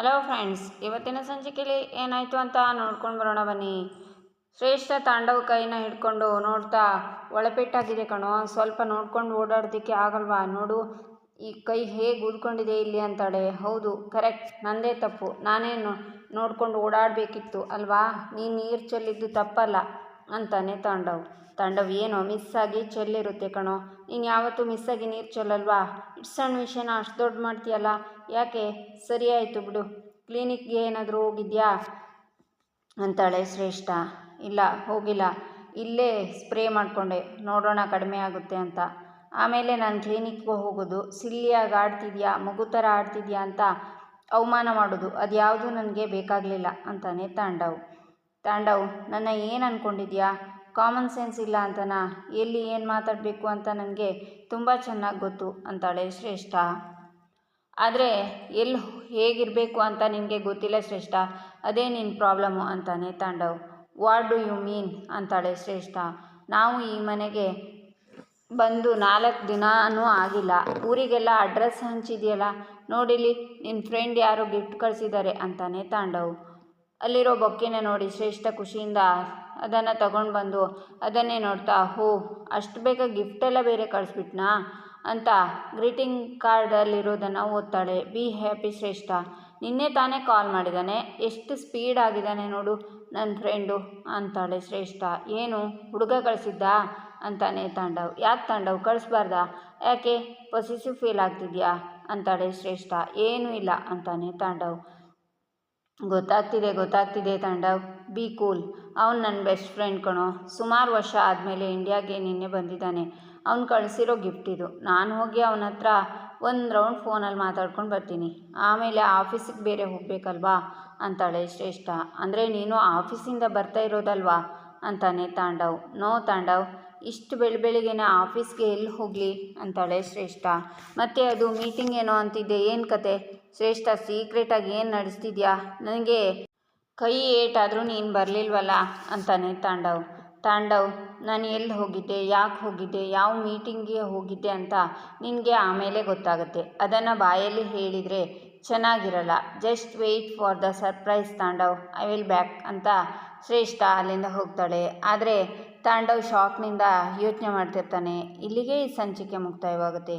Hello friends ಇವತ್ತಿನ ಸಂಚಿಕೆಯಲ್ಲಿ ಏನಾಯಿತು ಅಂತ ನೋಡ್ಕೊಂಡು ಬರೋಣ ಬನ್ನಿ. ಶ್ರೇಷ್ಠ ತಾಂಡವ ಕೈನ ಹಿಡ್ಕೊಂಡು ನೋಡ್ತಾ ಒಳಪೆಟ್ಟಾಗಿದೆ ಕಣೋ. ಸ್ವಲ್ಪ ನೋಡ್ಕೊಂಡು ಓಡಾಡೋದಕ್ಕೆ ಆಗಲ್ವಾ? ನೋಡು, ಈ ಕೈ ಹೇಗೆ ಊದ್ಕೊಂಡಿದೆ ಇಲ್ಲಿ ಅಂತಾಳೆ. ಹೌದು ಕರೆಕ್ಟ್ ನಂದೇ ತಪ್ಪು. ನಾನೇ ನೋಡ್ಕೊಂಡು ಓಡಾಡಬೇಕಿತ್ತು, ಅಲ್ವಾ? ನೀನು ನೀರು ಚೆಲ್ಲಿದ್ದು ತಪ್ಪಲ್ಲ. ಅಂತಾನೆ ತಾಂಡವ್. ತಾಂಡವ್ ಏನೋ ಮಿಸ್ ಆಗಿ ಚೆಲ್ಲಿರುತ್ತೆ ಕಣೋ. ನೀನು ಯಾವತ್ತೂ ಮಿಸ್ ಆಗಿ ನೀರು ಚೆಲ್ಲಲ್ವಾ? ಇಟ್ಸ್ ಸಣ್ಣ ವಿಷಯನ, ಅಷ್ಟು ದೊಡ್ಡ ಮಾಡ್ತೀಯಲ್ಲ? ಯಾಕೆ? ಸರಿ ಆಯಿತು ಬಿಡು. ಕ್ಲಿನಿಕ್ಗೆ ಏನಾದರೂ ಹೋಗಿದ್ಯಾ? ಅಂತಾಳೆ ಶ್ರೇಷ್ಠ. ಇಲ್ಲ, ಹೋಗಿಲ್ಲ. ಇಲ್ಲೇ ಸ್ಪ್ರೇ ಮಾಡಿಕೊಂಡೆ. ನೋಡೋಣ ಕಡಿಮೆ ಆಗುತ್ತೆ ಅಂತ. ಆಮೇಲೆ ನಾನು ಕ್ಲಿನಿಕ್ಗೆ ಹೋಗೋದು. ಸಿಲ್ಲಿಯಾಗಿ ಆಡ್ತಿದ್ಯಾ? ಮಗು ಥರ ಆಡ್ತಿದ್ಯಾ ಅಂತ ಅವಮಾನ ಮಾಡೋದು. ಅದು ಯಾವುದು ನನಗೆ ಬೇಕಾಗಲಿಲ್ಲ, ಅಂತಾನೆ ತಾಂಡವ್. ತಾಂಡವ್, ನನ್ನ ಏನು ಅಂದ್ಕೊಂಡಿದ್ಯಾ ಕಾಮನ್ ಸೆನ್ಸ್ ಇಲ್ಲ ಅಂತನಾ? ಎಲ್ಲಿ ಏನು ಮಾತಾಡಬೇಕು ಅಂತ ನನಗೆ ತುಂಬ ಚೆನ್ನಾಗಿ ಗೊತ್ತು, ಅಂತಾಳೆ ಶ್ರೇಷ್ಠ. ಆದರೆ ಎಲ್ಲಿ ಹೇಗಿರಬೇಕು ಅಂತ ನಿನಗೆ ಗೊತ್ತಿಲ್ಲ ಶ್ರೇಷ್ಠ? ಅದೇ ನಿನ್ನ ಪ್ರಾಬ್ಲಮ್ಮು ಅಂತಾನೆ Tandav. What do you mean ಅಂತಾಳೆ ಶ್ರೇಷ್ಠ. ನಾವು ಈ ಮನೆಗೆ ಬಂದು ನಾಲ್ಕು ದಿನಾನೂ ಆಗಿಲ್ಲ. ಊರಿಗೆಲ್ಲ ಅಡ್ರೆಸ್ ಹಂಚಿದೆಯಲ್ಲ? ನೋಡಿಲಿ ನಿನ್ನ ಫ್ರೆಂಡ್ ಯಾರು ಗಿಫ್ಟ್ ಕಳಿಸಿದ್ದಾರೆ ಅಂತಾನೆ ತಾಂಡವ್. ಅಲ್ಲಿರೋ ಬೊಕ್ಕೆನ ನೋಡಿ ಶ್ರೇಷ್ಠ ಖುಷಿಯಿಂದ ಅದನ್ನು ತಗೊಂಡು ಬಂದು ಅದನ್ನೇ ನೋಡ್ತಾ, ಹೋ, ಅಷ್ಟು ಬೇಗ ಗಿಫ್ಟೆಲ್ಲ ಬೇರೆ ಕಳಿಸ್ಬಿಟ್ನಾ? ಅಂತ ಗ್ರೀಟಿಂಗ್ ಕಾರ್ಡಲ್ಲಿರೋದನ್ನು ಓದ್ತಾಳೆ. Be happy Shreshtha. ನಿನ್ನೆ ತಾನೇ ಕಾಲ್ ಮಾಡಿದ್ದಾನೆ ಎಷ್ಟು ಸ್ಪೀಡ್ ಆಗಿದ್ದಾನೆ ನೋಡು ನನ್ನ ಫ್ರೆಂಡು ಅಂತಾಳೆ ಶ್ರೇಷ್ಠ. ಏನು? ಹುಡುಗ ಕಳಿಸಿದ್ದ? ಅಂತಾನೆ ತಾಂಡವ್. ಯಾಕೆ ತಾಂಡವ್? ಕಳಿಸ್ಬಾರ್ದಾ? ಯಾಕೆ? ಪೊಸಿಸಿವ್ ಫೀಲ್ ಆಗ್ತಿದ್ಯಾ? ಅಂತಾಳೆ ಶ್ರೇಷ್ಠ. ಏನೂ ಇಲ್ಲ, ಅಂತಾನೆ ತಾಂಡವ್. ಗೊತ್ತಾಗ್ತಿದೆ ಗೊತ್ತಾಗ್ತಿದೆ ತಾಂಡವ್ ಬಿ ಕೂಲ್. ಅವ್ನು ನನ್ನ ಬೆಸ್ಟ್ ಫ್ರೆಂಡ್ ಕಣೋ. ಸುಮಾರು ವರ್ಷ ಆದಮೇಲೆ ಇಂಡಿಯಾಗೆ ನಿನ್ನೆ ಬಂದಿದ್ದಾನೆ. ಅವ್ನು ಕಳಿಸಿರೋ ಗಿಫ್ಟ್ ಇದು. ನಾನು ಹೋಗಿ ಅವನ ಹತ್ರ ಒಂದು ರೌಂಡ್ ಫೋನಲ್ಲಿ ಮಾತಾಡ್ಕೊಂಡು ಬರ್ತೀನಿ. ಆಮೇಲೆ ಆಫೀಸಿಗೆ ಬೇರೆ ಹೋಗಬೇಕಲ್ವಾ? ಅಂತಾಳೆ ಶ್ರೇಷ್ಠ. ಅಂದರೆ ನೀನು ಆಫೀಸಿಂದ ಬರ್ತಾ ಇರೋದಲ್ವಾ? ಅಂತಾನೆ ತಾಂಡವ್. ನೋ ತಾಂಡವ್. ಇಷ್ಟು ಬೆಳ ಬೆಳಿಗ್ಗೆನೆ ಆಫೀಸ್ಗೆ ಎಲ್ಲಿ ಹೋಗಲಿ? ಅಂತಾಳೆ ಶ್ರೇಷ್ಠ. ಮತ್ತು ಅದು ಮೀಟಿಂಗ್ ಏನೋ ಅಂತಿದ್ದೆ. ಏನು ಕತೆ? ಶ್ರೇಷ್ಠ ಸೀಕ್ರೆಟಾಗಿ ಏನು ನಡೆಸ್ತಿದ್ಯಾ? ನನಗೆ ಕೈ ಏಟಾದರೂ ನೀನು ಬರಲಿಲ್ವಲ್ಲ? ಅಂತಾನೆ ತಾಂಡವ್. ತಾಂಡವ್, ನಾನು ಎಲ್ಲಿ ಹೋಗಿದ್ದೆ, ಯಾಕೆ ಹೋಗಿದ್ದೆ, ಯಾವ ಮೀಟಿಂಗ್ಗೆ ಹೋಗಿದ್ದೆ ಅಂತ ನಿನಗೆ ಆಮೇಲೆ ಗೊತ್ತಾಗುತ್ತೆ. ಅದನ್ನು ಬಾಯಲ್ಲಿ ಹೇಳಿದರೆ ಚೆನ್ನಾಗಿರಲ್ಲ. Just wait for the surprise Tandav. I will back ಅಂತ ಶ್ರೇಷ್ಠ ಅಲ್ಲಿಂದ ಹೋಗ್ತಾಳೆ. ಆದರೆ ತಾಂಡವ್ ಶಾಕ್ನಿಂದ ಯೋಚನೆ ಮಾಡ್ತಿರ್ತಾನೆ. ಇಲ್ಲಿಗೆ ಈ ಸಂಚಿಕೆ ಮುಕ್ತಾಯವಾಗುತ್ತೆ.